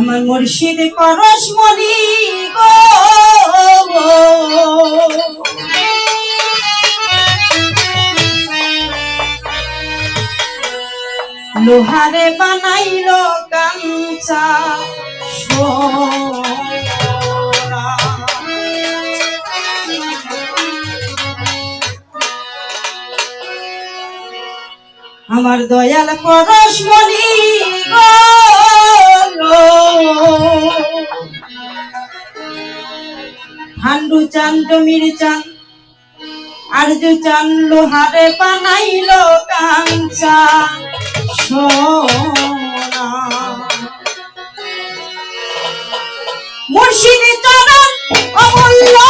আমার মুর্শিদ করস মনি গো লোহারে বানাইল কাঞ্চা আমার দয়াল করস মনি গো হান্ডু চান জমির চান আর্য চান লোহারে বানাইল কাঞ্চা মুর্শিদি চরণ অমূল্য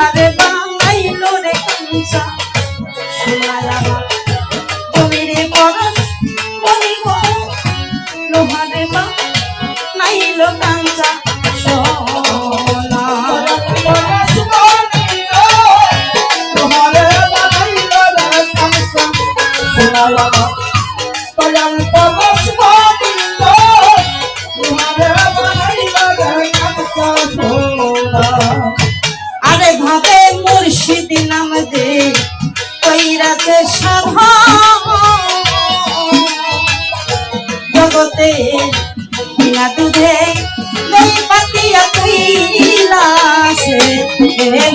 हरे बांगई लोरे कंसा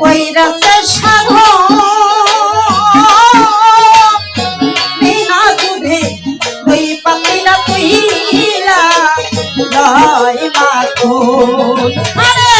কইরাছে সাধু বিনা দুধে ওই পাপিলা তুইলা জয় মা আরে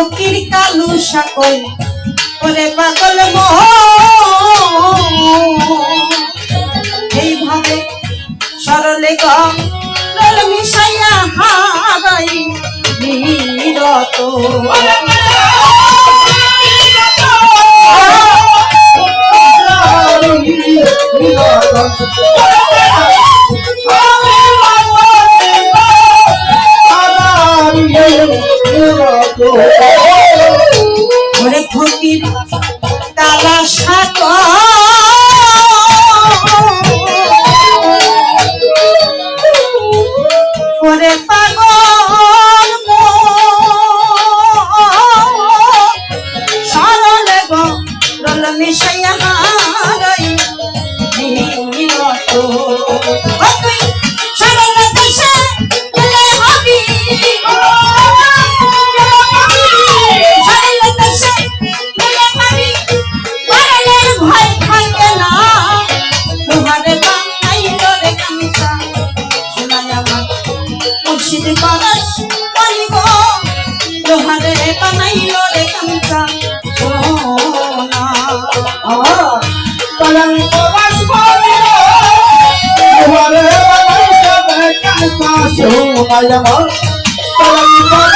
ফকির কালু সকল ওরে পাগল মোহ। এইভাবে সরলে গল মিশাইয়া হারাই নিরত। ওরে what if I মুর্শিদ করাই পাইব লোহারে বানাইল রে কামিজা সোনা। সোনায় আমার